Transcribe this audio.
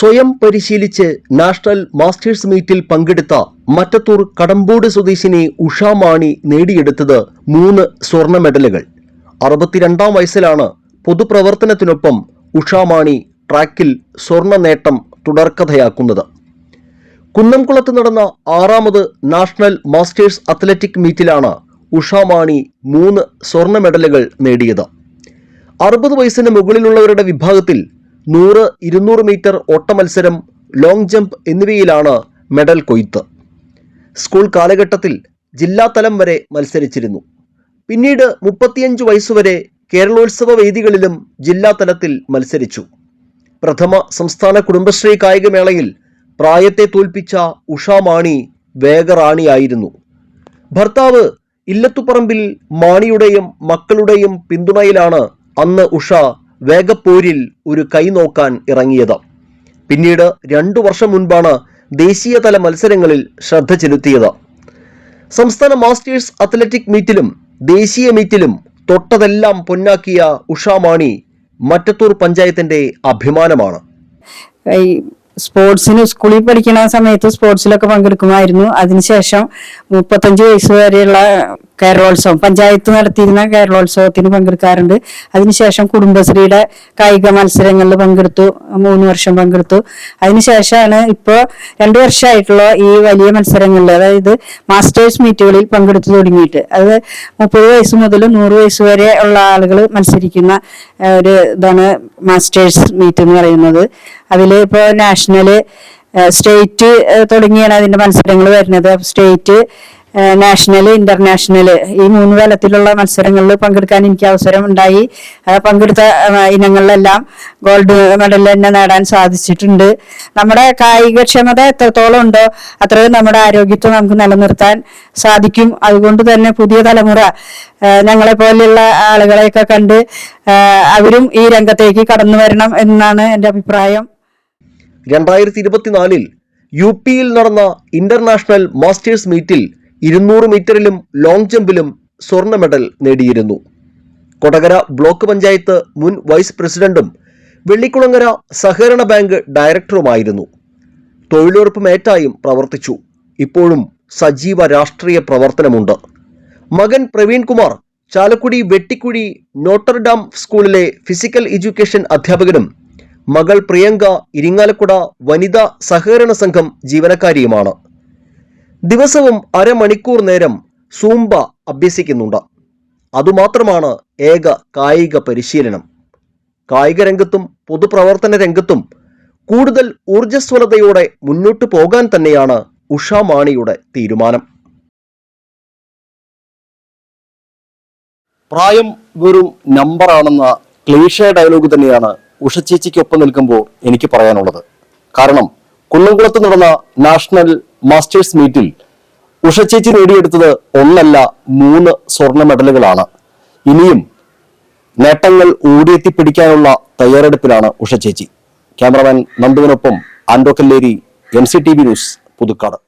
സ്വയം പരിശീലിച്ച് national masters മീറ്റിൽ പങ്കെടുത്ത മറ്റത്തൂർ കടമ്പോട് സ്വദേശിനി ഉഷാ മാണി നേടിയെടുത്തത് മൂന്ന് സ്വർണ മെഡലുകൾ. അറുപത്തിരണ്ടാം വയസ്സിലാണ് പൊതുപ്രവർത്തനത്തിനൊപ്പം ഉഷാ മാണി ട്രാക്കിൽ സ്വർണ നേട്ടം തുടർക്കഥയാക്കുന്നത്. കുന്നംകുളത്ത് നടന്ന ആറാമത് നാഷണൽ മാസ്റ്റേഴ്സ് അത്ലറ്റിക് മീറ്റിലാണ് ഉഷാ മാണി മൂന്ന് സ്വർണ മെഡലുകൾ നേടിയത്. അറുപത് വയസ്സിന് മുകളിലുള്ളവരുടെ വിഭാഗത്തിൽ നൂറ് ഇരുന്നൂറ് മീറ്റർ ഓട്ടമത്സരം ലോങ് ജമ്പ് എന്നിവയിലാണ് മെഡൽ കൊയ്ത്ത്. സ്കൂൾ കാലഘട്ടത്തിൽ ജില്ലാതലം വരെ മത്സരിച്ചിരുന്നു. പിന്നീട് മുപ്പത്തിയഞ്ച് വയസ്സുവരെ കേരളോത്സവ വേദികളിലും ജില്ലാതലത്തിൽ മത്സരിച്ചു. പ്രഥമ സംസ്ഥാന കുടുംബശ്രീ കായികമേളയിൽ പ്രായത്തെ തോൽപ്പിച്ച ഉഷാ മാണി വേഗറാണിയായിരുന്നു. ഭർത്താവ് ഇല്ലത്തുപറമ്പിൽ മാണിയുടെയും മക്കളുടെയും പിന്തുണയിലാണ് അന്ന് ഉഷ വേഗപ്പോരിൽ ഒരു കൈ നോക്കാൻ ഇറങ്ങിയത്. പിന്നീട് രണ്ടു വർഷം മുൻപാണ് ദേശീയതല മത്സരങ്ങളിൽ ശ്രദ്ധ ചെലുത്തിയത്. സംസ്ഥാന മാസ്റ്റേഴ്സ് അത്ലറ്റിക് മീറ്റിലും ദേശീയ മീറ്റിലും തൊട്ടതെല്ലാം പൊന്നാക്കിയ ഉഷാമാണി മറ്റത്തൂർ പഞ്ചായത്തിന്റെ അഭിമാനമാണ്. സ്പോർട്സിന് സ്കൂളിൽ പഠിക്കുന്ന സമയത്ത് സ്പോർട്സിലൊക്കെ പങ്കെടുക്കുമായിരുന്നു. അതിനുശേഷം മുപ്പത്തഞ്ച് വയസ്സ് വരെയുള്ള കേരളോത്സവം പഞ്ചായത്ത് നടത്തിയിരുന്ന കേരളോത്സവത്തിന് പങ്കെടുക്കാറുണ്ട്. അതിനുശേഷം കുടുംബശ്രീയുടെ കായിക മത്സരങ്ങളിൽ പങ്കെടുത്തു. മൂന്ന് വർഷം പങ്കെടുത്തു. അതിനുശേഷമാണ് ഇപ്പോൾ രണ്ട് വർഷമായിട്ടുള്ള ഈ വലിയ മത്സരങ്ങളിൽ അതായത് മാസ്റ്റേഴ്സ് മീറ്റുകളിൽ പങ്കെടുത്തു തുടങ്ങിയിട്ട്. അത് മുപ്പത് വയസ്സ് മുതൽ നൂറ് വയസ്സ് വരെ ഉള്ള ആളുകൾ മത്സരിക്കുന്ന ഒരു ഇതാണ് മാസ്റ്റേഴ്സ് മീറ്റ് എന്ന് പറയുന്നത്. അതിൽ ഇപ്പോൾ നാഷണൽ സ്റ്റേറ്റ് തുടങ്ങിയാണ് അതിന്റെ മത്സരങ്ങൾ വരുന്നത്. സ്റ്റേറ്റ് നാഷണൽ ഇന്റർനാഷണൽ ഈ മൂന്ന് തലത്തിലുള്ള മത്സരങ്ങളിൽ പങ്കെടുക്കാൻ എനിക്ക് അവസരം ഉണ്ടായി പങ്കെടുത്ത ഇനങ്ങളിലെല്ലാം ഗോൾഡ് മെഡൽ തന്നെ നേടാൻ സാധിച്ചിട്ടുണ്ട്. നമ്മുടെ കായികക്ഷമത എത്രത്തോളം ഉണ്ടോ അത്രയും നമ്മുടെ ആരോഗ്യത്തെ നമുക്ക് നിലനിർത്താൻ സാധിക്കും. അതുകൊണ്ട് തന്നെ പുതിയ തലമുറ ഞങ്ങളെ പോലെയുള്ള ആളുകളെയൊക്കെ കണ്ട് അവരും ഈ രംഗത്തേക്ക് കടന്നു വരണം എന്നാണ് എന്റെ അഭിപ്രായം. രണ്ടായിരത്തി ഇരുപത്തിനാലിൽ യു പിയിൽ നടന്ന ഇന്റർനാഷണൽ മാസ്റ്റേഴ്സ് മീറ്റിൽ ഇരുന്നൂറ് മീറ്ററിലും ലോങ് ജമ്പിലും സ്വർണ മെഡൽ നേടിയിരുന്നു. കൊടകര ബ്ലോക്ക് പഞ്ചായത്ത് മുൻ വൈസ് പ്രസിഡന്റും വെള്ളിക്കുളങ്ങര സഹകരണ ബാങ്ക് ഡയറക്ടറുമായിരുന്നു. തൊഴിലുറപ്പ് മേറ്റായും പ്രവർത്തിച്ചു. ഇപ്പോഴും സജീവ രാഷ്ട്രീയ പ്രവർത്തനമുണ്ട്. മകൻ പ്രവീൺകുമാർ ചാലക്കുടി വെട്ടിക്കുഴി നോട്ടർഡാം സ്കൂളിലെ ഫിസിക്കൽ എഡ്യൂക്കേഷൻ അധ്യാപകനും മകൾ പ്രിയങ്ക ഇരിങ്ങാലക്കുട വനിതാ സഹകരണ സംഘം ജീവനക്കാരിയുമാണ്. ദിവസവും അരമണിക്കൂർ നേരം സൂംബ അഭ്യസിക്കുന്നുണ്ട്. അതുമാത്രമാണ് ഏക കായിക പരിശീലനം. കായിക രംഗത്തും പൊതുപ്രവർത്തന രംഗത്തും കൂടുതൽ ഊർജസ്വലതയോടെ മുന്നോട്ടു പോകാൻ തന്നെയാണ് ഉഷാമാണിയുടെ തീരുമാനം. പ്രായം വെറും നമ്പറാണെന്ന ക്ലീഷ ഡയലോഗ് തന്നെയാണ് ഉഷ ചേച്ചിക്കൊപ്പം നിൽക്കുമ്പോൾ എനിക്ക് പറയാനുള്ളത്. കാരണം കുന്നംകുളത്ത് നടന്ന നാഷണൽ മാസ്റ്റേഴ്സ് മീറ്റിൽ ഉഷച്ചേച്ചി ചേച്ചി നേടിയെടുത്തത് ഒന്നല്ല മൂന്ന് സ്വർണ മെഡലുകളാണ്. ഇനിയും നേട്ടങ്ങൾ ഓടിയെത്തിപ്പിടിക്കാനുള്ള തയ്യാറെടുപ്പിലാണ് ഉഷച്ചേച്ചി. Cameraman നന്ദുവിനൊപ്പം Ando Kalleri M C T V news Puthukkad.